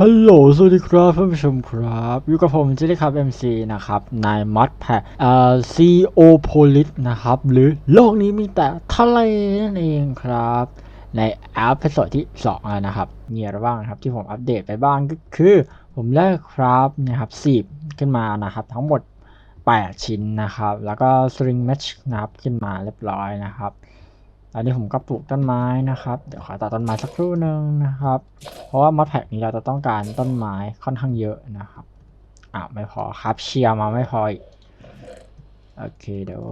ฮัลโหล สวัสดีครับท่านผู้ชมครับ อยู่กับผมเจิลิครับ MC นะครับในมอดแพเอ่อ CO Polis นะครับ หรือโลกนี้มีแต่ทะเลนั่นเองครับ ในแอปพิโซดที่2แล้วนะครับมีอะไรบ้างครับที่ผมอัปเดตไปบ้างก็คือ ผมได้ครับนะครับสีบขึ้นมานะครับ ทั้งหมด 8 ชิ้นนะครับ แล้วก็ string match นะครับ ขึ้นมาเรียบร้อยนะครับ อันนี้ผมก็ปลูกต้นไม้นะครับ เดี๋ยวขอตัดต้นไม้สักครู่หนึ่งนะครับ เพราะว่ามอดแพ็กนี้เราจะต้องการต้นไม้ค่อนข้างเยอะนะครับอ้าไม่พอครับเชียร์มาไม่พออีกโอเคเดี๋ยว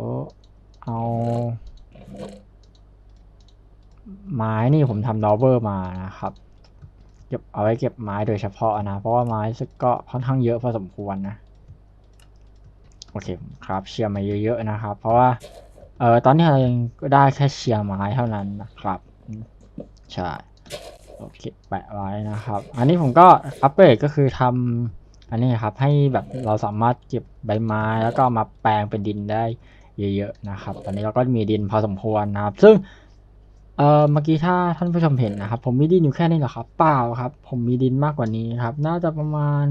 เอาไม้นี่ผมทำดอเวอร์มานะครับ เก็บเอาไว้เก็บไม้โดยเฉพาะนะ เพราะว่าไม้ซึ่งก็ค่อนข้างเยอะพอสมควรนะ โอเคครับเชียร์มาเยอะๆนะครับ เพราะว่า เออตอนนี้เรายังได้แค่เชียร์ไม้เท่านั้นนะครับ ใช่ โอเค แปะไว้นะครับ อันนี้ผมก็อัปเกรดก็คือทำอันนี้ครับให้แบบเราสามารถเก็บใบไม้แล้วก็มาแปลงเป็นดินได้เยอะๆนะครับ ตอนนี้เราก็มีดินพอสมควรนะครับ ซึ่งเอ่อเมื่อกี้ถ้าท่านผู้ชมเห็นนะครับ ผมมีดินอยู่แค่นี้เหรอครับ เปล่าครับ ผมมีดินมากกว่านี้ครับ น่าจะประมาณ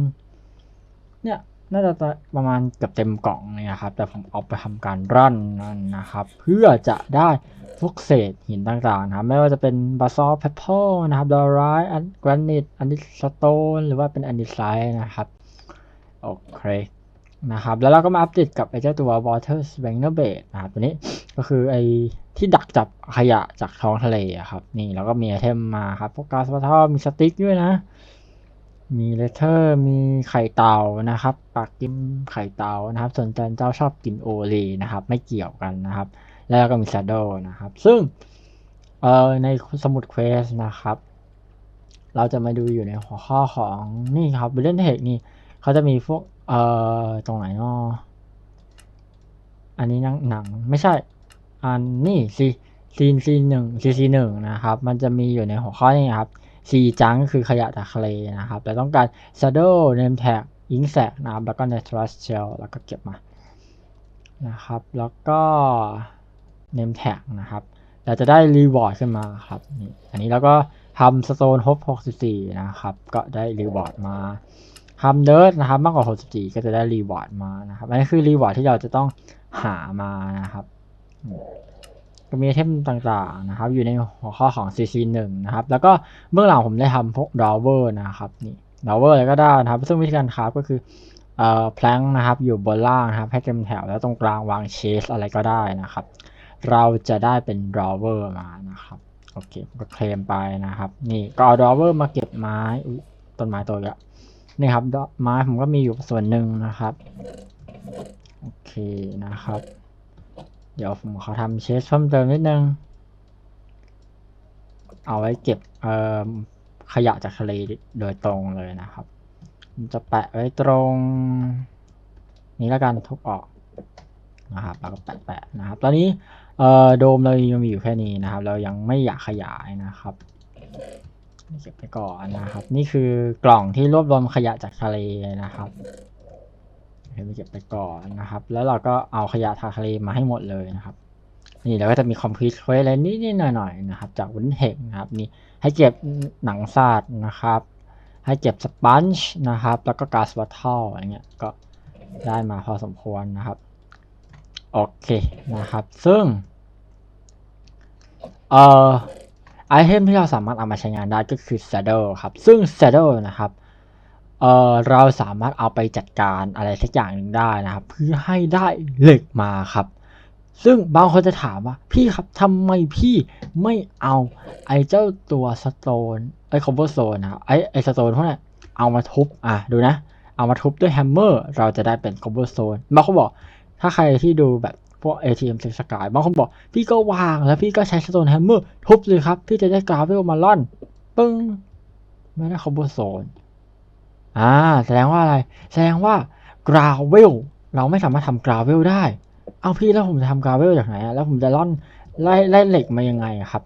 เนี่ย น่าจะประมาณเกือบเต็มกล่องเนี่ยครับ แต่ผมเอาไปทำการร่อนนั่นนะครับ เพื่อจะได้พวกเศษหินต่างๆนะครับ ไม่ว่าจะเป็นบาซอลเพปเปอร์นะครับดอไรต์อันกรานตอันดิสโตนหรือว่าเป็นอันดิไซต์นะครับ โอเคนะครับ แล้วเราก็มาอัปเดตกับไอ้เจ้าตัว Water Springer Bait นะครับตัวนี้ก็คือไอ้ที่ดักจับขยะจากท้องทะเลอะครับ นี่แล้วก็มีไอเทมมาครับพวกกาสปาทอมีสติ๊กด้วยนะ มีเลเทอร์มีไข่เต่านะครับ ปากกินไข่เต่านะครับ ส่วนจันเจ้าชอบกินโอเลนะครับ ไม่เกี่ยวกันนะครับ แล้วก็มี s ซ a ดนะครับ ซึ่งเอ่อในสมุดเควสนะครับ เราจะมาดูอยู่ในหัวข้อของนี่ครับบิลเลนเทคนี่เขาจะมีพวกเอ่อตรงไหนเนาะอันนี้หนังหนังไม่ใช่ อันนี่ซีซีนซีหนึ่งซีซีหนึ่งนะครับ มันจะมีอยู่ในหัวข้อนี้ครับ ซีจังก็คือขยะจากทะเลนะครับแต่ต้องการ Shadow Name Tag ยิงแสกนะครับแล้วก็ Natural Shell แล้วก็เก็บมานะครับ แล้วก็ Name Tag นะครับเราจะได้ Reward ขึ้นมาครับนี่อันนี้เราก็ทำ Stone Hope 64 นะครับ ก็ได้ Reward มาทำ Dirt นะครับมากกว่า 64 ก็จะได้ Reward มานะครับอันนี้คือ Reward ที่เราจะต้องหามานะครับ ก็มีไอเทมต่างๆนะครับ อยู่ในหัวข้อของ CC 1 นะครับ แล้วก็เบื้องหลังผมได้ทำพวก Drawer นะครับนี่ Drawer อะไรก็ได้นะครับ ซึ่งวิธีการคราฟก็คือเอ่อ plank นะครับ อยู่บนล่างนะครับ ให้เต็มแถวแล้วตรงกลางวาง chest อะไรก็ได้นะครับ เราจะได้เป็น drawer มานะครับโอเคก็เคลมไปนะครับ นี่ก็เอา drawer มาเก็บไม้อุ๊ยต้นไม้ตัวเยอะนี่ครับดอไม้ผมก็มีอยู่ส่วนหนึ่งนะครับ โอเคนะครับ เดี๋ยวผมขอทำเชสเพิ่มเติมนิดนึง เอาไว้เก็บเอ่อขยะจากทะเลโดยตรงเลยนะครับ จะแปะไว้ตรง นี้แล้วกันทุบออกนะครับแล้วก็แปะๆนะครับ ตอนนี้เอ่อโดมเรายังมีอยู่แค่นี้นะครับ เรายังไม่อยากขยายนะครับเก็บไปก่อนนะครับ นี่คือกล่องที่รวบรวมขยะจากทะเลนะครับ เก็บไปเก็บไปก่อนนะครับ แล้วเราก็เอาขยะจากทะเลมาให้หมดเลยนะครับ นี่เราก็จะมีคอมพิวเตอร์อะไรนิดๆหน่อยๆนะครับ จากวุ้นเฮกนะครับนี่ให้เก็บหนังซาดนะครับ ให้เก็บสปันช์นะครับ แล้วก็กาซวัตเทิลอะไรเงี้ยก็ได้มาพอสมควรนะครับโอเคนะครับ ซึ่งเอ่อไอเทมที่เราสามารถเอามาใช้งานได้ก็คือ saddle ครับ ซึ่ง saddle นะครับ เออเราสามารถเอาไปจัดการอะไรสักอย่างหนึ่งได้นะครับเพื่อให้ได้เหล็กมาครับ ซึ่งบางคนจะถามว่าพี่ครับทำไมพี่ไม่เอาไอ้เจ้าตัวสโตนไอ้คอมโบโซนนะไอ้ไอ้สโตนพวกนี้เอามาทุบอะดูนะ เอามาทุบด้วยแฮมเมอร์เราจะได้เป็นคอมโบโซนบางคนบอก ถ้าใครที่ดูแบบพวก ATM สกายบางคนบอก พี่ก็วางแล้วพี่ก็ใช้สโตนแฮมเมอร์ทุบเลยครับ พี่จะได้กราเวลมาล่อนปึ้งไม่ได้คอมโบโซน อ่า แสดงว่าอะไร แสดงว่ากราวเวลเราไม่สามารถทำกราวเวลได้ เอาพี่แล้วผมจะทำกราวเวลจากไหนแล้วผมจะล่อนไล่ไล่เหล็กมายังไงครับ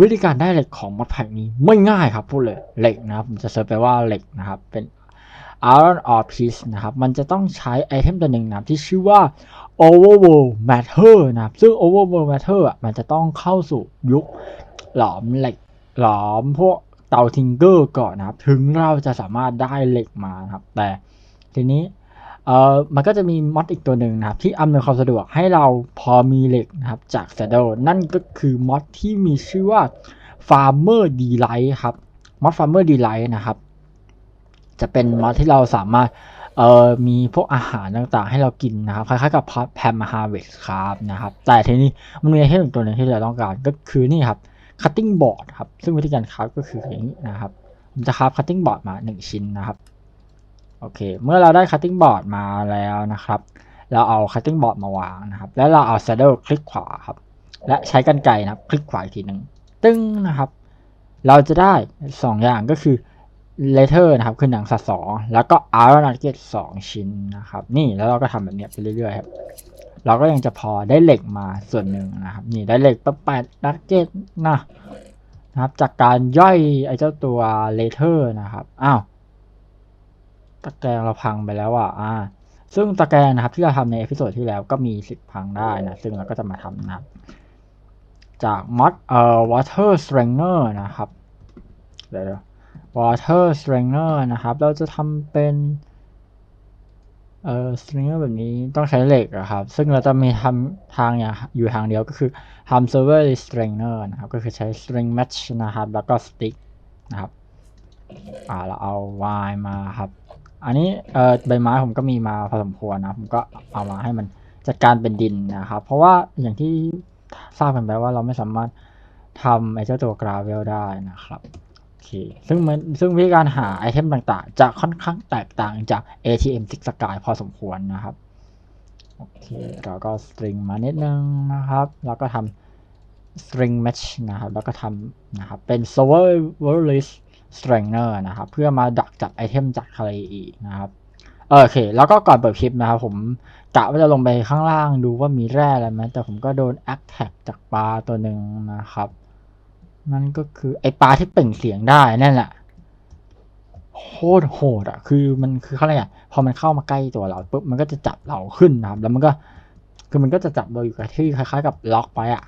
วิธีการได้เหล็กของมอดแพ็กนี้ไม่ง่ายครับพูดเลยเหล็กนะครับผมจะเซิร์ชไปว่าเหล็กนะครับเป็น Iron or Piece นะครับ มันจะต้องใช้ไอเทมตัวหนึ่งนะครับที่ชื่อว่า Overworld Matter นะครับ ซึ่ง Overworld Matter อะมันจะต้องเข้าสู่ยุคหลอมเหล็ก หลอมพวก เตาทิงเกอร์ก่อนนะครับ ถึงเราจะสามารถได้เหล็กมานะครับ แต่ทีนี้เอ่อมันก็จะมีมอดอีกตัวหนึ่งนะครับ ที่อำนวยความสะดวกให้เราพอมีเหล็กนะครับ จาก Saddle นั่นก็คือมอดที่มีชื่อว่า Farmer Delight ครับมอด Farmer Delight นะครับ จะเป็นมอดที่เราสามารถเอ่อมีพวกอาหารต่างๆ ให้เรากินนะครับ คล้ายๆกับแพมฮาร์เวสครับนะครับ แต่ทีนี้มันมีอเทมอีกตัวหนึ่งที่เราต้องการก็คือนี่ครับ cutting board ครับ ซึ่งวิธีการคราฟก็คืออย่างนี้นะครับ ผมจะคราฟ cutting board มา 1 ชิ้นนะครับ โอเค เมื่อเราได้ cutting board มาแล้วนะครับ เราเอา cutting board มาวางนะครับ แล้วเราเอา saddle คลิกขวาครับ และใช้กรรไกรนะครับ คลิกขวาอีกทีหนึ่งตึ้งนะครับ เราจะได้ 2 อย่างก็คือ letter นะครับ คือหนังสัตว์สองแล้วก็ iron nugget สองชิ้นนะครับ นี่แล้วเราก็ทำแบบนี้ไปเรื่อยๆครับ เราก็ยังจะพอได้เหล็กมาส่วนหนึ่งนะครับ นี่ได้เหล็กประแปดนักเก็ตนะนะครับ จากการย่อยไอ้เจ้าตัวเลเทอร์นะครับอ้าวตะแกรงเราพังไปแล้วอะอ่า ซึ่งตะแกรงนะครับที่เราทำในเอพิโซดที่แล้วก็มีสิทธิ์พังได้นะ ซึ่งเราก็จะมาทำนะครับ จากมอดเอ่อ water strainer นะครับ เดี๋ยวๆ water strainer นะครับ เราจะทำเป็น เอ่อ stringer แบบนี้ต้องใช้เหล็กอะครับ ซึ่งเราจะมีทำทางอย่างอยู่ทางเดียวก็คือทำ server stringer นะครับ ก็คือใช้ string match นะครับ แล้วก็ stick นะครับ อ่าเราเอา y มาครับ อันนี้เออใบไม้ผมก็มีมาพอสมควรนะ ผมก็เอามาให้มันจัดการเป็นดินนะครับ เพราะว่าอย่างที่ทราบกันไปว่าเราไม่สามารถทำไอเจ้าตัว gravel ได้นะครับ เคซึ่งมันซึ่งวิธีการหาไอเทมต่างๆ จะค่อนข้างแตกต่างจาก ATM Six Sky พอสมควรนะครับ โอเค เราก็ string มานิดนึงนะครับ แล้วก็ทำ string match นะครับ แล้วก็ทำนะครับ เป็น server list strainer นะครับ เพื่อมาดักจับไอเทมจากทะเลอีกนะครับโอเค แล้วก็ก่อนเปิดคลิปนะครับผมกะว่าจะลงไปข้างล่างดูว่ามีแร่อะไรไหมแต่ผมก็โดน attack จากปลาตัวหนึ่งนะครับ นั่นก็คือไอปลาที่เปล่งเสียงได้นั่นแหละโคตรโหดอะ คือมันคือเขาอะไรอะ พอมันเข้ามาใกล้ตัวเราปุ๊บมันก็จะจับเราขึ้นนะครับ แล้วมันก็ คือมันก็จะจับเราอยู่กับที่คล้ายๆ กับล็อกไปอะ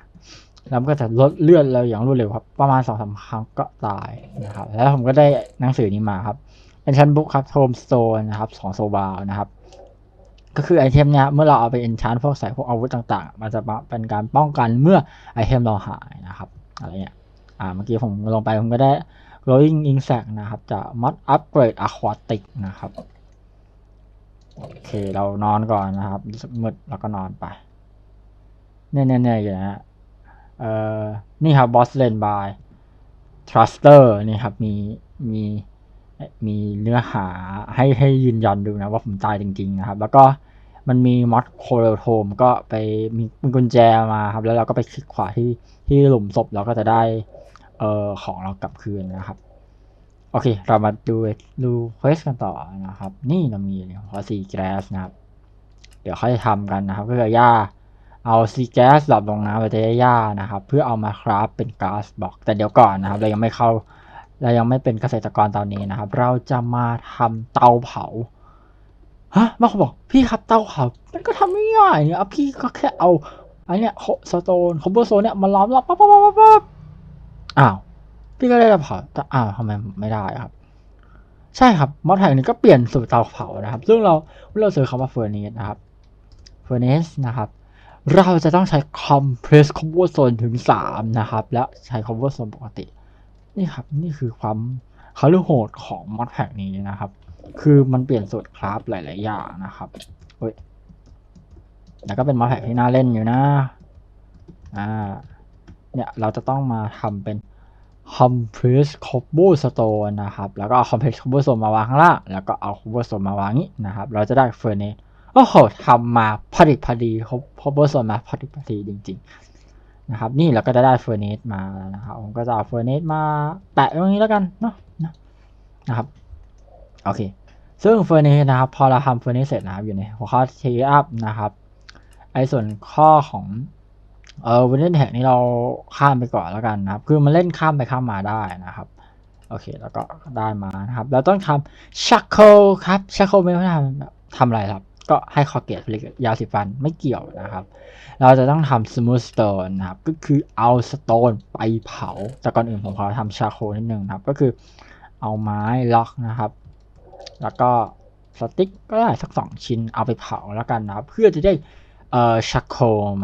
แล้วมันก็จะลดเลือดเราอย่างรวดเร็วครับ ประมาณสองสามครั้งก็ตายนะครับ แล้วผมก็ได้หนังสือนี้มาครับ Enchant Book ครับ Home Stone นะครับสองโซบานะครับ ก็คือไอเทมเนี้ยเมื่อเราเอาไป enchant พวกใส่พวกอาวุธต่างๆ มันจะมาเป็นการป้องกันเมื่อไอเทมเราหายนะครับ อะไรเงี้ย อ่าเมื่อกี้ผมลงไปผมก็ได้ glowing insect นะครับจาก mod upgrade aquatic นะครับ โอเคเรานอนก่อนนะครับมืดแล้วก็นอนไป เนี่ยเนี่ยเนี่ยอยู่นะฮะเอ่อ นี่ครับ boss lane by thruster นี่ครับ มี มี มีเนื้อหาให้ให้ยืนยันดูนะว่าผมตายจริง ๆ นะครับ แล้วก็มันมีมอดโคเรโทมก็ไปมีมีกุญแจมาครับ แล้วเราก็ไปคลิกขวาที่ที่หลุมศพเราก็จะได้ เอ่อของเรากลับคืนนะครับ โอเค เรามาดูดูเควสกันต่อนะครับ นี่เรามีหัวซีแกรสนะครับ เดี๋ยวค่อยทำกันนะครับ ก็คือหญ้าเอาซีแกสหลับลงน้ำไปจะได้หญ้านะครับ เพื่อเอามาคราฟเป็นก๊าซบล็อก แต่เดี๋ยวก่อนนะครับ เรายังไม่เข้าเรายังไม่เป็นเกษตรกรตอนนี้นะครับ เราจะมาทำเตาเผาฮะบางคนบอกพี่ครับเตาเผา มันก็ทำไม่ง่ายเนี่ยอะพี่ก็แค่เอาไอเนี่ยสโตนคอมโบโซนเนี่ยมาล้อมรอบปั๊บปั๊บปั๊บปั๊บ อ้าวพี่ก็ได้เตาเผาแต่อ้าวทำไมไม่ได้ครับ ใช่ครับมอดแห่งนี้ก็เปลี่ยนสู่เตาเผานะครับ ซึ่งเราเราเจอคำว่าเฟอร์เนสนะครับเฟอร์เนสนะครับ เราจะต้องใช้คอมเพรสคอมโบโซนถึงสามนะครับ และใช้คอมโบโซนปกติ นี่ครับ นี่คือความเขารียกโหดของมอดแพ็กนี้นะครับ คือมันเปลี่ยนสูตรคราฟหลาย ๆ อย่างนะครับเฮ้ยแล้วก็เป็นมอดแพ็กที่น่าเล่นอยู่นะอ่าเนี่ยเราจะต้องมาทำเป็น compress cobblestone นะครับ แล้วก็เอา compress cobblestone มาวางข้างล่าง แล้วก็เอา cobblestone มาวางนี้นะครับ เราจะได้ furnace โอ้โหทำมาพอดีพอดี cobblestone มาพอดีพอดีจริง ๆ นะครับ นี่เราก็จะได้ furnace มาแล้วนะครับ ผมก็จะเอา furnace มาแปะตรงนี้แล้วกันเนาะนะนะครับ โอเค ซึ่ง furnace นะครับ พอเราทำ furnace เสร็จนะครับ อยู่ในหัวข้อ t up นะครับ ไอ้ส่วนข้อของ เออวันนี้แท็กนี้เราข้ามไปก่อนแล้วกันนะครับ คือมันเล่นข้ามไปข้ามมาได้นะครับ โอเค แล้วก็ได้มานะครับเราต้องทำชักโคครับชักโคไม่ต้องทำทำอะไรครับ ก็ให้คอเกตผลิตยาสีฟันไม่เกี่ยวนะครับ เราจะต้องทำ smooth stone นะครับ ก็คือเอาสโตนไปเผา แต่ก่อนอื่นผมขอทำชาโคนิดนึงนะครับ ก็คือเอาไม้ล็อกนะครับ แล้วก็สติ๊กก็ได้สักสองชิ้นเอาไปเผาแล้วกันนะครับ เพื่อจะได้เอ่อชาโค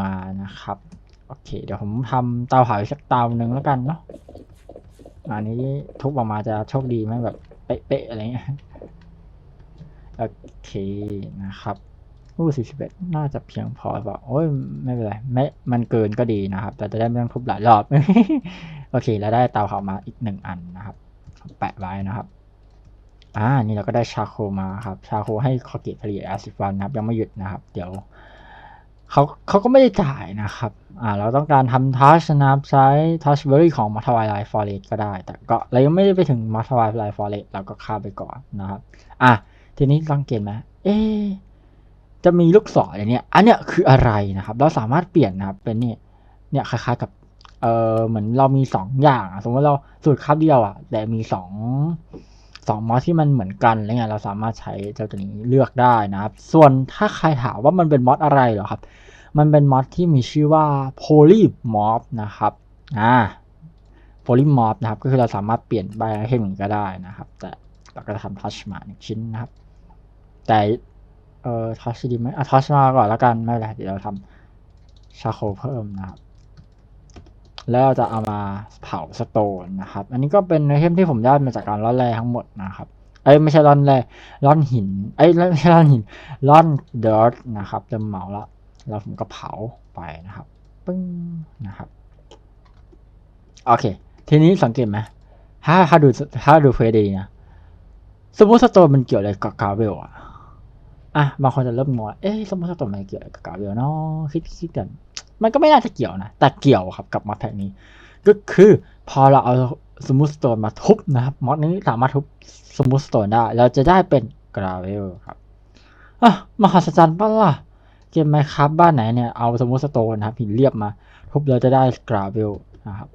มานะครับ โอเค เดี๋ยวผมทำเตาเผาสักเตาหนึ่งแล้วกันเนาะอันนี้ทุบออกมาจะโชคดีไหมแบบเป๊ะๆอะไรเงี้ยโอเคนะครับรูสี่สิบเอ็ดน่าจะเพียงพอเปล่าโอ้ยไม่เป็นไรไม่มันเกินก็ดีนะครับ แต่จะได้ไม่ต้องทุบหลายรอบ โอเค แล้วได้เตาเผามาอีกหนึ่งอันนะครับ แปะไว้นะครับอ่านี่เราก็ได้ชาโคมาครับ ชาโคให้คอเกตผลิตแอซิฟันนะครับ ยังไม่หยุดนะครับ เดี๋ยว เขาเขาก็ไม่ได้จ่ายนะครับอ่าเราต้องการทำทัชนะครับใช้ทัชเบอรี่ของมัทวายไลฟอร์เรสก็ได้ แต่ก็เรายังไม่ได้ไปถึงมัทวายไลฟอร์เรสเราก็ข้ามไปก่อนนะครับ อะทีนี้สังเกตไหมเอ๊จะมีลูกศรอย่างเนี้ยอันเนี้ยคืออะไรนะครับ เราสามารถเปลี่ยนนะครับเป็นนี่เนี่ยคล้ายๆกับเออเหมือนเรามีสองอย่างอะสมมติเราสูตรคาบเดียวอะแต่มีสอง สองมอสที่มันเหมือนกันอะไรเงี้ยเราสามารถใช้เจ้าตัวนี้เลือกได้นะครับ ส่วนถ้าใครถามว่ามันเป็นมอสอะไรเหรอครับ มันเป็นมอสที่มีชื่อว่า polymorph นะครับอ่า polymorph นะครับ ก็คือเราสามารถเปลี่ยนใบอเทมอย่างนี้ก็ได้นะครับ แต่เราก็จะทำทัชมาหนึ่งชิ้นนะครับ แต่เอ่อทัชดีไหมอะทัชมาก่อนแล้วกันไม่เป็นไรเดี๋ยวเราทำชาโคเพิ่มนะครับ แล้วเราจะเอามาเผาสโตนนะครับ อันนี้ก็เป็นไอเทมที่ผมได้มาจากการร่อนแร่ทั้งหมดนะครับเอ้ยไม่ใช่ร่อนแร่ร่อนหินเอ้ยไม่ใช่ร่อนหินร่อนเดิร์นะครับจะเหมาละแล้วผมก็เผาไปนะครับปึ้งนะครับโอเค ทีนี้สังเกตไหมถ้าถ้าดูถ้าดูเพลย์ดีนะสมมติสโตนมันเกี่ยวอะไรกับกาเวลอะ อะบางคนจะเริ่มงงว่าเอ๊ะสมมติสโตนมันเกี่ยวกับกาเวลเนาะคิดคิดกัน มันก็ไม่น่าจะเกี่ยวนะ แต่เกี่ยวครับกับมอดแท็กนี้ ก็คือพอเราเอาสมมติสโตนมาทุบนะครับมอดนี้สามารถทุบสมมติสโตนได้ เราจะได้เป็นกราเวลครับอะมหัศจรรย์ปะล่ะเกมไมครับบ้านไหนเนี่ยเอาสมมติสโตนนะครับหินเรียบมา ทุบเราจะได้กราเวลนะครับ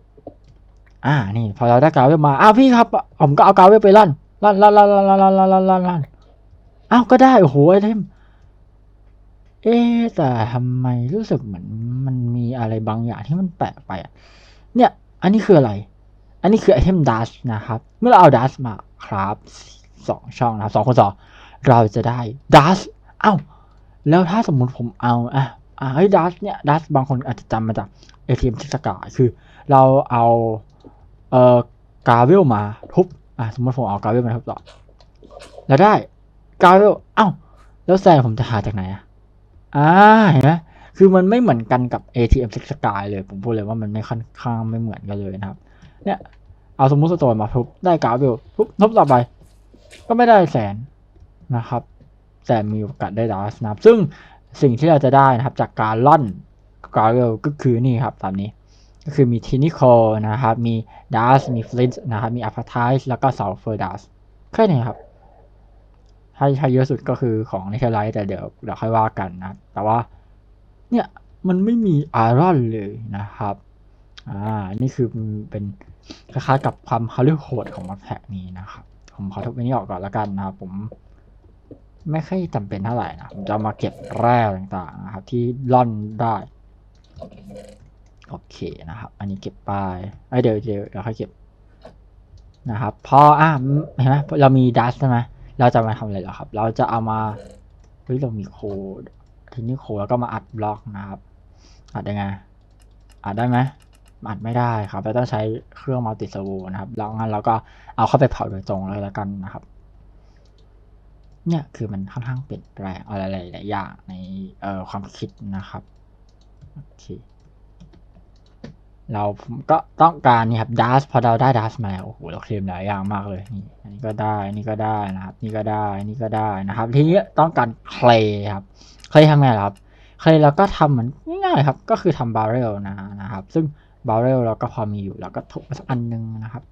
อ่านี่พอเราได้กราเวลมาอ้าวพี่ครับ ผมก็เอากราเวลไปลั่นลั่นลั่นลั่นลั่นลั่นลั่นลั่น อ้าวก็ได้ โอ้โหไอเทม เอ๊แต่ทำไมรู้สึกเหมือนมันมีอะไรบางอย่างที่มันแปลกไปอะเนี่ย อันนี้คืออะไร อันนี้คือไอเทมดัชนะครับ เมื่อเราเอาดัชมาครับสองช่องนะครับสองคนสองเราจะได้ดัชอ้าวแล้วถ้าสมมุติผมเอาอะอะเฮ้ยดัชเนี่ยดัชบางคนอาจจะจำมาจาก ATM ทิสกาคือ เราเอาเอ่อกาเวลมาทุบอะสมมติผมเอากาเวลมาทุบต่อแล้วได้ กาเวลเอ้า แล้วแซนผมจะหาจากไหนอะอ่าเห็นไหมคือมันไม่เหมือนกันกับ ATM ทิกสกายเลย ผมพูดเลยว่ามันไม่ค่อนข้างไม่เหมือนกันเลยนะครับ เนี่ย เอาสมมุติสโตนมาทุบได้กาเวลทุบทุบต่อไป ก็ไม่ได้แสนนะครับ แต่มีโอกาสได้ดัสนับ ซึ่งสิ่งที่เราจะได้นะครับ จากการล่อนกาเวลก็คือนี่ครับ ตามนี้ ก็คือมีทินิโคนะครับ มีดัสมีฟลินต์นะครับ มีอัพไทส์แล้วก็ซัลเฟอร์ดัสแค่นี้ครับ ถ้าถ้เยอะสุดก็คือของนิเทไลท์แต่เดี๋ยวเดี๋ยวค่อยว่ากันนะ แต่ว่าเนี่ยมันไม่มีไอรอนเลยนะครับ อ่า นี่คือเป็นคล้ายๆกับความฮาร์ดโหดของมักแท็กนี้นะครับ ผมขอทบอันนี้ออกก่อนแล้วกันนะครับ ผม ไม่ค่อยจำเป็นเท่าไหร่นะ ผมจะมาเก็บแร่ต่างๆนะครับ ที่ล่อนได้ โอเคนะครับ อันนี้เก็บไปไอยเดี๋ยวเดี๋ยวเดี๋ยวค่อยเก็บนะครับ พออะเห็นไหมเรามีดัสใช่ไหม เราจะมาทำอะไรเหรอครับ เราจะเอามาเฮ้ยเรามีโคดทีนี้โคแล้วก็มาอัดบล็อกนะครับ อัดยังไง อัดได้ไหมอัดไม่ได้ครับเราต้องใช้เครื่องมัลติเซอร์โวนะครับ แล้วงั้นเราก็เอาเข้าไปเผาโดยตรงเลยแล้วกันนะครับ เนี่ยคือมันค่อนข้างเปลี่ยนแปลงอะไรหลายๆอย่างในความคิดนะครับ โอเค เราก็ต้องการนี่ครับดัสพอเราได้ดัสมาแล้วโอ้โหเราเคลมหลายอย่างมากเลยนี่อันนี้ก็ได้นี่ก็ได้นะครับ นี่ก็ได้นี่ก็ได้นะครับ ทีนี้ต้องการเคลครับเคลทำไงครับเคลเราก็ทำเหมือนง่ายครับ ก็คือทำบาร์เรลนะนะครับ ซึ่งบาร์เรลเราก็พอมีอยู่เราก็ทุบมาสักอันหนึงนะครับ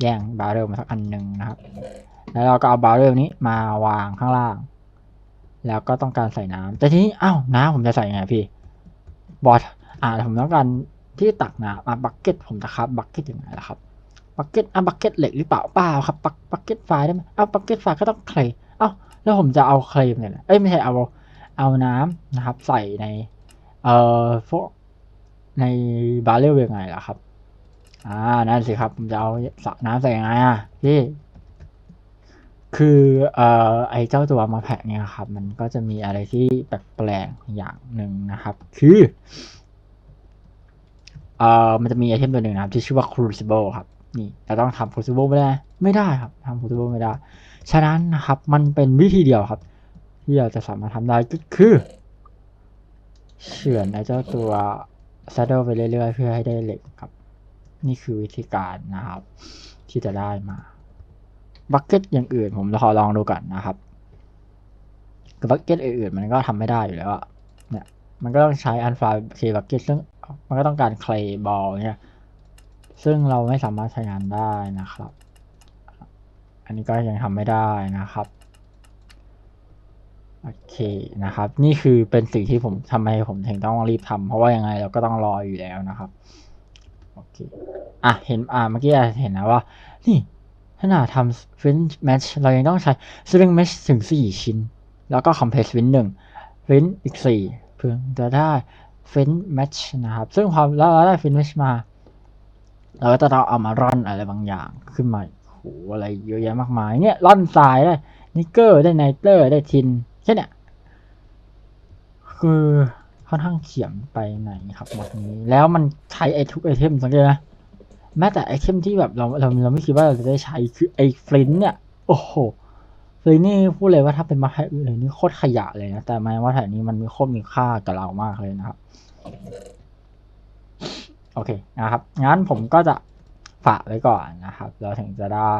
แย่งบาร์เรลมาสักอันหนึงนะครับ แล้วเราก็เอาบาร์เรลนี้มาวางข้างล่าง แล้วก็ต้องการใส่น้ำแต่ทีนี้อ้าวน้ำผมจะใส่ยังไงพี่บอทอ่าผมต้องการ ที่ตักน้ำอะบักเก็ตผมจะครับบักเก็ตยังไงล่ะครับบักเก็ตอะบักเก็ตเหล็กหรือเปล่าเปล่าครับบักบักเก็ตไฟได้ไหมเอาบักเก็ตไฟก็ต้องเคลเอ้าแล้วผมจะเอาเคลมเนี่ยเอ้ยไม่ใช่เอาเอาน้ำนะครับ ใส่ในเอ่อพวกในบาร์เรลยังไงล่ะครับอ่านั่นสิครับผมจะเอาสระน้ำใส่ยังไงอะพี่คือเอ่อไอเจ้าตัวมาแพะเนี่ยครับ มันก็จะมีอะไรที่แปลกๆอย่างหนึ่งนะครับ คือ เอ่อมันจะมีไอเทมตัวหนึ่งนะครับ ที่ชื่อว่า Crucible ครับ นี่เราต้องทำ Crucible ไม่ได้ ไม่ได้ครับทำ Crucible ไม่ได้ ฉะนั้นนะครับ มันเป็นวิธีเดียวครับ ที่เราจะสามารถทำได้ก็คือเฉือนไอเจ้าตัว saddle ไปเรื่อยๆ เพื่อให้ได้เหล็กครับ นี่คือวิธีการนะครับ ที่จะได้มาบักเก็ตอย่างอื่นผมขอลองดูก่อนนะครับคือบักเก็ตอื่นๆมันก็ทำไม่ได้อยู่แล้วอะเนี่ย มันก็ต้องใช้อันฟาเคบักเก็ตซึ่ง มันก็ต้องการเคลย์บอลเนี่ยซึ่งเราไม่สามารถใช้งานได้นะครับ อันนี้ก็ยังทำไม่ได้นะครับโอเคนะครับ นี่คือเป็นสิ่งที่ผมทำให้ผมถึงต้องรีบทำเพราะว่ายังไงเราก็ต้องรออยู่แล้วนะครับโอเคอะเห็นอะเมื่อกี้เห็นนะว่า นี่ขนาดทำ Fringe Match เรายังต้องใช้ String Mesh ถึง 4 ชิ้น แล้วก็ Compress Fringe 1 Fringe อีก 4 เพื่อจะได้ Fringe Match นะครับ ซึ่งพอแล้วเราได้ Fringe Match มา เราก็จะต้องเอามาร่อนอะไรบางอย่างขึ้นมาโหอะไรเยอะแยะมากมาย เนี่ยร่อนทรายได้นิกเกอร์ได้ไนเตอร์ได้ทินแค่เนี้ยคือค่อนข้างเขียมไปไหนครับหมดนี้ แล้วมันใช้ไอทุกไอเทมสังเกตนะแม้แต่ไอเทมที่แบบเราเราเราไม่คิดว่าเราจะได้ใช้คือไอฟลินเนี่ย โอ้โห ฟลินต์นี่พูดเลยว่าถ้าเป็นมาแถอื่นเลยนี่โคตรขยะเลยนะ แต่มาว่าแถนี้มันมีโคตรมีค่ากับเรามากเลยนะครับ โอเคนะครับ งั้นผมก็จะฝากไว้ก่อนนะครับ เราถึงจะได้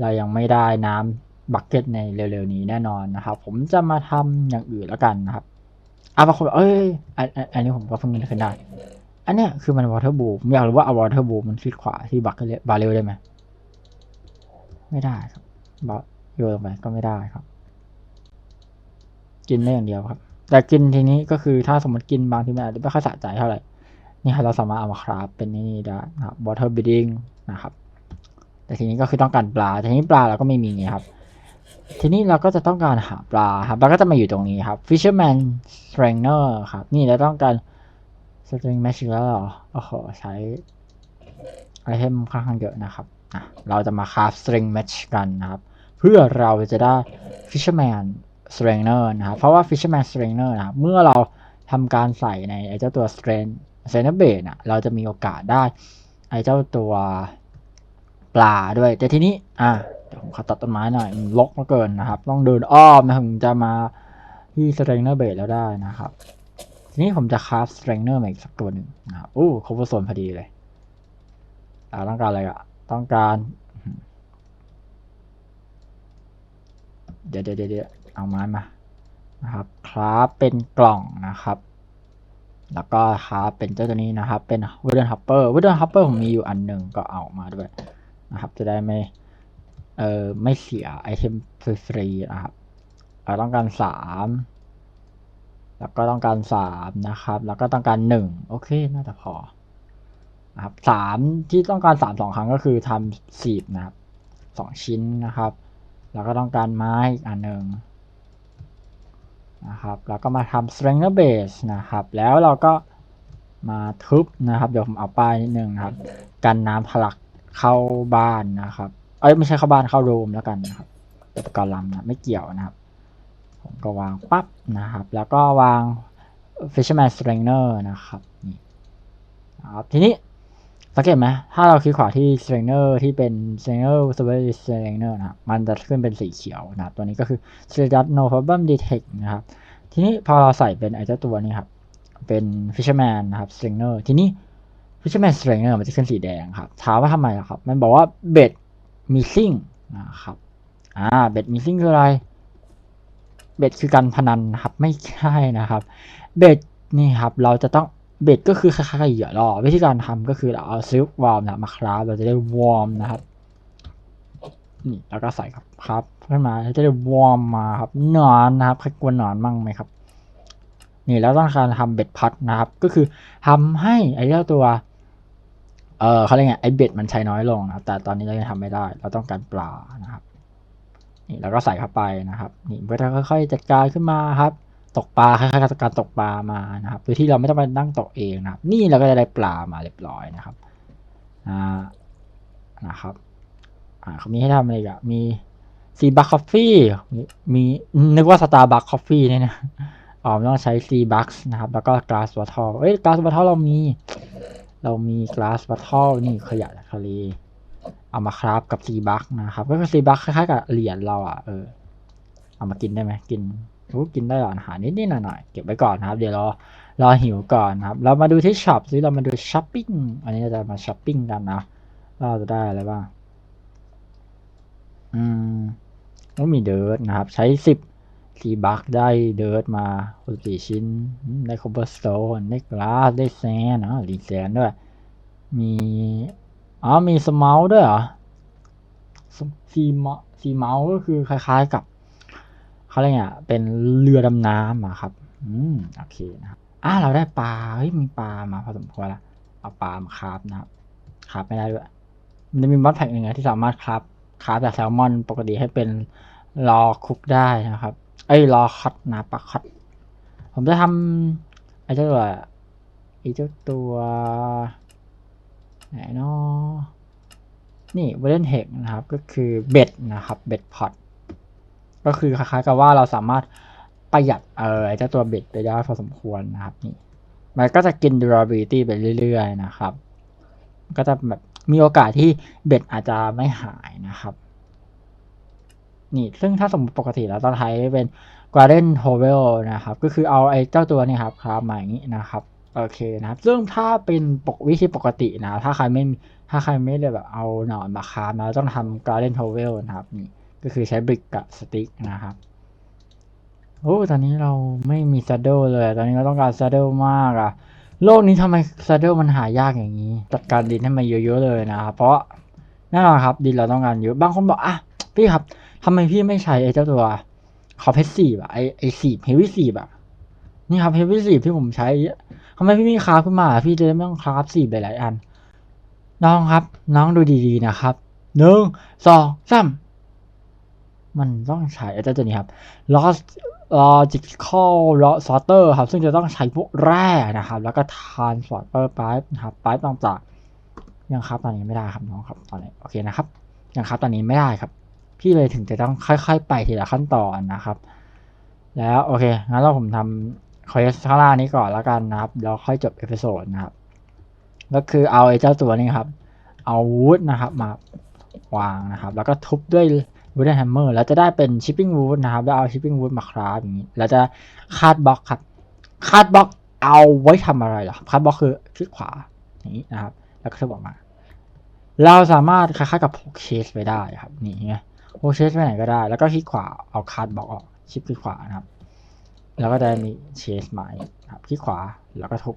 เรายังไม่ได้น้ำบักเก็ตในเร็วๆนี้แน่นอนนะครับ ผมจะมาทำอย่างอื่นแล้วกันนะครับอะบางคนเอ้ยอันอันนี้ผมก็เพิ่งนึกขึ้นได้ อันเนี้ยคือมันวอเตอร์บูมอยากรู้ว่าเอาวอเตอร์บูมมันคลิกขวาที่บักเก็ตบาเรลได้ไหม ไม่ได้ครับบา โยนลงไปก็ไม่ได้ครับ กินได้อย่างเดียวครับ แต่กินทีนี้ก็คือถ้าสมมติกินบางทีมันอาจจะไม่ค่อยสะใจเท่าไหร่นี่ครับเราสามารถเอามาคราฟเป็นนี่ได้นะครับ water breeding นะครับ แต่ทีนี้ก็คือต้องการปลาทีนี้ปลาเราก็ไม่มีครับ ทีนี้เราก็จะต้องการหาปลาครับเราก็จะมาอยู่ตรงนี้ครับ fisherman strainer ครับ นี่เราต้องการ string mesh อีกแล้วเหรอโอ้โหใช้ไอเทมค่อนข้างเยอะนะครับ เราจะมาคราฟ string mesh กันนะครับ เพื่อเราจะได้ fisherman strainer นะครับเพราะว่า fisherman strainer นะครับเมื่อเราทำการใส่ในไอเจ้าตัว strain เซนเบตอะเราจะมีโอกาสได้ไอ้เจ้าตัวปลาด้วย แต่ทีนี้อะผมขอตัดต้นไม้หน่อยมันรกเหลือเกินนะครับ ต้องเดินอ้อมนะถึงจะมาที่สเตรนเนอร์เบตแล้วได้นะครับ ทีนี้ผมจะคราฟสเตรนเนอร์มาอีกสักตัวหนึ่งนะครับอู้ครบโซนพอดีเลยอ่าต้องการอะไรอะต้องการ เดี๋ยวเดี๋ยวเดี๋ยวเอาไม้มานะครับคราฟเป็นกล่องนะครับ แล้วก็ครับเป็นเจ้าตัวนี้นะครับ เป็นว wooden hopper wooden hopper ผมมีอยู่อันหนึ่งก็เอามาด้วยนะครับ จะได้ไม่เออไม่เสียไอเทมฟรีนะครับเราต้องการสามแล้วก็ต้องการสามนะครับ แล้วก็ต้องการหนึ่งโอเคน่าจะพอนะครับสามที่ต้องการสามสองครั้งก็คือทำสีบนะครับสองชิ้นนะครับ แล้วก็ต้องการไม้อีกอันหนึ่งนะครับแล้วก็มาทำ strength base นะครับ แล้วเราก็มาทุบนะครับ เดี๋ยวผมเอาป้ายนิดนึงนะครับ กันน้ำทะลักเข้าบ้านนะครับ เอ้ยไม่ใช่เข้าบ้านเข้าโรมแล้วกันนะครับแต่กอลัมนะไม่เกี่ยวนะครับ ผมก็วางปั๊บนะครับ แล้วก็วาง fisherman strainer นะครับนี่นะครับทีนี้ สังเกตไหมถ้าเราคลิกขวาที่ strainer ที่เป็น strainer survey strainer นะครับ มันจะขึ้นเป็นสีเขียวนะครับ ตัวนี้ก็คือ s t r a t u s no problem detect นะครับ ทีนี้พอเราใส่เป็นไอ้เจ้าตัวนี้ครับ เป็น fisherman นะครับ stringer ทีนี้ fisherman stringer มันจะขึ้นสีแดงครับ ถามว่าทำไมล่ะครับ มันบอกว่า bed missing นะครับ อ่า bed missing คืออะไร bed คือการพนันนะครับ ไม่ใช่นะครับ bed นี่ครับ เราจะต้อง bed ก็คือคล้ายๆกับเหยื่อล่อวิธีการทำก็คือเราเอาซิลวอร์มนะมาคราฟเราจะได้วอร์มนะครับนี่แล้วก็ใส่ครับครับขึ้นมาจะได้วอร์มมาครับนอนนะครับใครกวหนอนมั่งไหมครับ นี่แล้วต้องการทำเบ็ดพัดนะครับ ก็คือทำให้ไอ้เจ้าตัวเออเขาเรียกไงไอ้เบ็ดมันใช้น้อยลงนะแต่ตอนนี้เรายังทำไม่ได้ เราต้องการปลานะครับ นี่แล้วก็ใส่เข้าไปนะครับ นี่มันก็จะค่อยๆจัดการขึ้นมาครับ ตกปลาคล้ายๆกับการตกปลามานะครับโดยที่เราไม่ต้องไปนั่งตกเองนะครับ นี่เราก็จะได้ปลามาเรียบร้อยนะครับอ่านะครับอ่าเขามีให้ทำอะไรกันมีซีบัคคอฟฟี่มีนึกว่าสตาร์บัคคอฟฟี่เนี่ยนะอ๋อต้องใช้ซีบัคนะครับ แล้วก็ก a าส w ว t ท r เอ้ยก a าส w ว t ท r เรามี เรามีก a าส w ว t ท r นี่ขยะทะเลเอามาคราฟกับซีบัคนะครับ ก็คือซีบัคคล้ายๆกับเหรียญเราอะเออเอามากินได้ไหมกิน โอ้กินได้หรออาหารนิดๆหน่อยๆเก็บไว้ก่อนนะครับ เดี๋ยวรอรอหิวก่อนครับ เรามาดูที่ช็อปซิเรามาดูช้อปปิ้งอันนี้จะมาช้อปปิ้งกันนะเราจะได้อะไรบ้างอืมก็มีเดิร์ดนะครับ ใช้สิบสีบักได้เดิร์ดมาคนสี่ชิ้น ได้คอเบอร์สโตนได้กลาสได้แซนอะรีแซนด้วย มีอ๋อมีสเมาด้วยเหรอสซีมาซีเมาก็คือคล้ายๆกับ เขาเรียกไงอะเป็นเรือดำน้ำอะครับ อืมโอเคนะครับอ่าเราได้ปลาเฮ้ยมีปลามาพอสมควรละเอาปลามาคราฟนะครับคราฟไม่ได้ด้วยมันจะมีมอดแพ็กหนึ่งที่สามารถคราฟคราฟจากแซลมอนปกติให้เป็นรอคุกได้นะครับ เอ้ยรอคัดนะปลาคัดผมจะทำไอ้เจ้าตัวไอ้เจ้าตัวไหนเนาะนี่เวเลนเฮกนะครับ ก็คือเบ็ดนะครับ เบ็ดพอต ก็คือคล้ายๆกับว่าเราสามารถประหยัดเออเจ้าตัวเบ็ดไปได้พอสมควรนะครับนี่มันก็จะกิน durability ไปเรื่อยๆนะครับ ก็จะแบบมีโอกาสที่เบ็ดอาจจะไม่หายนะครับ นี่ซึ่งถ้าสมมติปกติเราต้องใช้เป็น Garden h o v e l นะครับ ก็คือเอาไอ้เจ้าตัวนี้ครับครับมาอย่างนี้นะครับโอเคนะครับ ซึ่งถ้าเป็นปกวิธีปกตินะ ถ้าใครไม่ถ้าใครไม่ได้แบบเอาหนอนมาคาบนะต้องทำ Garden h o v e l นะครับนี่ ก็คือใช้บริกกับสติ๊กนะครับโอ้ตอนนี้เราไม่มี saddle เลย ตอนนี้เราต้องการ saddle มากอะโลกนี้ทำไม saddle มันหายากอย่างนี้ จัดการดินให้มันเยอะๆเลยนะครับเพราะแน่นอนครับดินเราต้องการเยอะบางคนบอกอะพี่ครับทำไมพี่ไม่ใช้ไอ้เจ้าตัวคอเพชสีบอะไอไอสีบเฮฟวี่สีบอะนี่ครับเฮฟวี่สีบที่ผมใช้ทำไมพี่ไม่คราฟขึ้นมา พี่จะได้ไม่ต้องคราฟสีบหลายๆอัน น้องครับ น้องดูดีๆนะครับหนึ่งสองสาม มันต้องใช้ไอ้เจ้าตัวนี้ครับ lost logical sorter ครับ ซึ่งจะต้องใช้พวกแร่นะครับ แล้วก็ transporter pipe นะครับ pipe ต่างๆยังครับตอนนี้ไม่ได้ครับน้องครับตอนนี้โอเคนะครับยังครับตอนนี้ไม่ได้ครับ พี่เลยถึงจะต้องค่อย ๆ ไปทีละขั้นตอนนะครับ แล้วโอเคงั้นเราผมทำคอสข้างล่างนี้ก่อนแล้วกันนะครับแล้วค่อยจบเอพิโซดนะครับก็คือเอาไอ้เจ้าตัวนี้ครับ เอาวูดนะครับมาวางนะครับ แล้วก็ทุบด้วย วูดแฮมเมอร์แล้วจะได้เป็นชิปปิ้งวูดนะครับแล้วเอาชิปปิ้งวูดมาคราฟอย่างนี้แล้วจะคาดบล็อกครับคาดบล็อกเอาไว้ทำอะไรเหรอครับคาดบล็อกคือคลิกขวาอย่างนี้นะครับ แล้วก็ทึบออกมา เราสามารถคล้ายๆกับโพเชสไปได้ครับนี่ไงพเชสไปไหนก็ได้ แล้วก็คลิกขวาเอาคาดบล็อกออกชิปคลิกขวานะครับ แล้วก็จะมีเชสใหม่ครับคลิกขวาแล้วก็ทุบ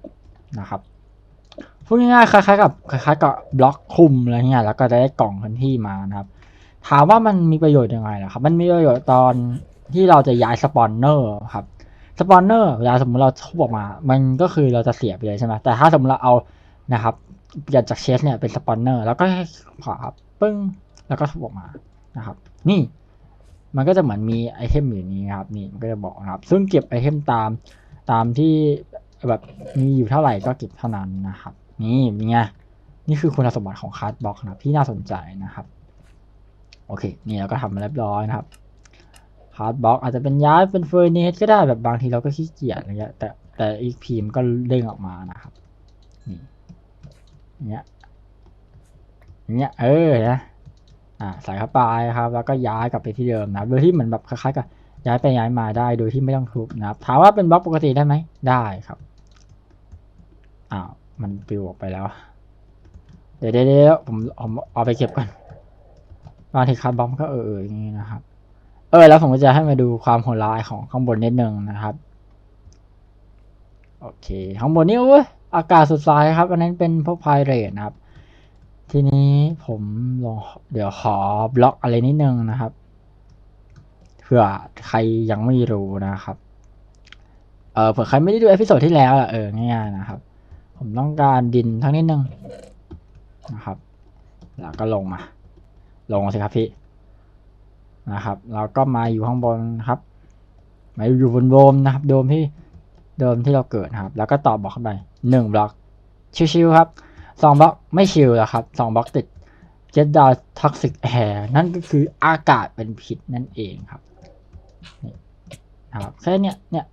นะครับพูดง่ายๆคล้ายๆกับคล้ายๆกับบล็อกคุมอะไรเงี้ยแล้วก็จะได้กล่องพื้นที่มานะครับ ถามว่ามันมีประโยชน์ยังไงล่ะครับ มันมีประโยชน์ตอนที่เราจะย้ายสปอนเนอร์ครับ สปอนเนอร์เวลาสมมติเราทุบออกมา มันก็คือเราจะเสียไปเลยใช่ไหมแต่ถ้าสมมติเราเอานะครับเปลี่ยนจากเชสเนี่ยเป็นสปอนเนอร์แล้วก็ขวาครับปึ้ง แล้วก็ทุบออกมานะครับ นี่มันก็จะเหมือนมีไอเทมอยู่นี้ครับนี่มันก็จะบอกนะครับ ซึ่งเก็บไอเทมตามตามที่แบบมีอยู่เท่าไหร่ก็เก็บเท่านั้นนะครับ นี่เป็นไงนี่คือคุณสมบัติของคาร์ดบ็อกนะที่น่าสนใจนะครับ โอเค นี่เราก็ทำมาเรียบร้อยนะครับฮาร์ดบล็อกอาจจะเป็นย้ายเป็นเฟอร์เนสก็ได้แบบบางทีเราก็ขี้เกียจอะไรเงี้ยแต่แต่อีกพีมก็เด้งออกมานะครับ นี่เงี้ยเงี้ยเออนะอ่าใส่เข้าไปครับ แล้วก็ย้ายกลับไปที่เดิมนะโดยที่เหมือนแบบคล้ายๆกับย้ายไปย้ายมาได้โดยที่ไม่ต้องทุบนะครับถามว่าเป็นบล็อกปกติได้ไหมได้ครับอ้าวมันปลิวออกไปแล้วเดี๋ยวเดี๋ยวเดี๋ยวผมผมเอาไปเก็บก่อน บางทีคาร์บอมก็เอออย่างนี้นะครับ เออ แล้วผมก็จะให้มาดูความโหดร้ายของข้างบนนิดนึงนะครับ โอเค ข้างบนนี่โอ้ยอากาศสุดใสครับ อันนั้นเป็นพวกพายเรทนะครับ ทีนี้ผมลองเดี๋ยวขอบล็อกอะไรนิดนึงนะครับ เผื่อใครยังไม่รู้นะครับ เออเผื่อใครไม่ได้ดูเอพิโซดที่แล้วอะเออง่ายๆนะครับ ผมต้องการดินทั้งนิดนึงนะครับ แล้วก็ลงมา ลงสิครับพี่นะครับ เราก็มาอยู่ข้างบนครับ มาอยู่บนโดมนะครับ โดมที่โดมที่เราเกิดนะครับ แล้วก็ต่อบล็อกเข้าไปหนึ่งบล็อก ชิวๆครับสองบล็อกไม่ชิวแล้วครับสองบล็อกติดเจ็ดดาวท็อกซิกแอร์นั่นก็คืออากาศเป็นพิษนั่นเองครับนะครับแค่เนี้ยเนี่ย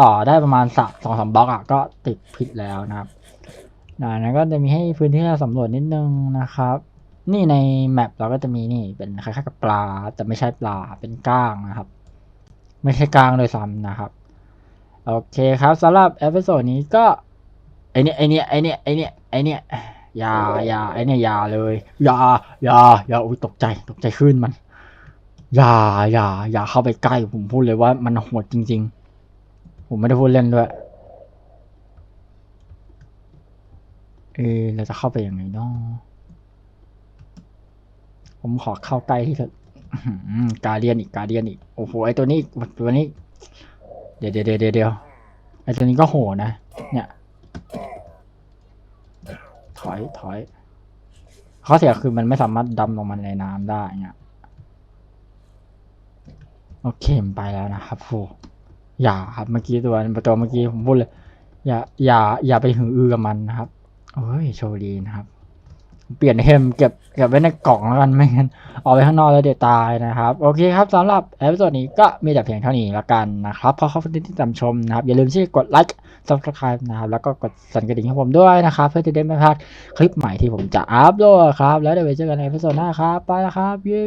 ต่อได้ประมาณสักสองสามบล็อกอะก็ติดพิษแล้วนะครับจากนั้นก็จะมีให้พื้นที่เราสำรวจนิดนึงนะครับ นี่ในแมปเราก็จะมีนี่เป็นคล้ายๆกับปลาแต่ไม่ใช่ปลาเป็นก้างนะครับ ไม่ใช่ก้างโดยซ้ำนะครับ โอเคครับสำหรับเอพิโซดนี้ก็ไอเนี้ยไอเนี้ยไอเนี้ยไอเนี้ยไอเนี้ยอย่าอย่าไอเนี้ยอย่าเลยอย่าอย่าอย่าอุ้ยตกใจตกใจขึ้นมันอย่าอย่าอย่าเข้าไปใกล้ผมพูดเลยว่ามันโหดจริง ๆ ผมไม่ได้พูดเล่นด้วยเออเราจะเข้าไปยังไงเนาะ ผมขอเข้าใกล้ที่สุดกาเดียนอีกกาเดียนอีก โอ้โห ไอตัวนี้ตัวนี้ เดี๋ยวเดี๋ยวเดี๋ยวเดี๋ยวไอตัวนี้ก็โหนะ เนี่ย ถอยถอยข้อเสียคือมันไม่สามารถดำลงมาในน้ำได้เนี่ยโอเคมไปแล้วนะครับโหอย่าครับเมื่อกี้ตัวตัวเมื่อกี้ผมพูดเลย อย่า อย่า อย่าไปหืออือกับมันนะครับโอ้ย โชคดีนะครับ เปลี่ยนเทมเก็บเก็บไว้ในกล่องแล้วกันไม่งั้นออกไปข้างนอกแล้วเดี๋ยวตายนะครับโอเคครับสำหรับเอพิโซดนี้ก็มีแต่เพียงเท่านี้ละกันนะครับเพราะขอบคุณที่ติดตามชมนะครับอย่าลืมที่กดไลค์ subscribe นะครับแล้วก็กดสั่นกระดิ่งให้ผมด้วยนะครับเพื่อจะได้ไม่พลาดคลิปใหม่ที่ผมจะอัพโหลดครับแล้วเดี๋ยวไปเจอกันในเอพิโซดหน้าครับไปแล้วครับเย้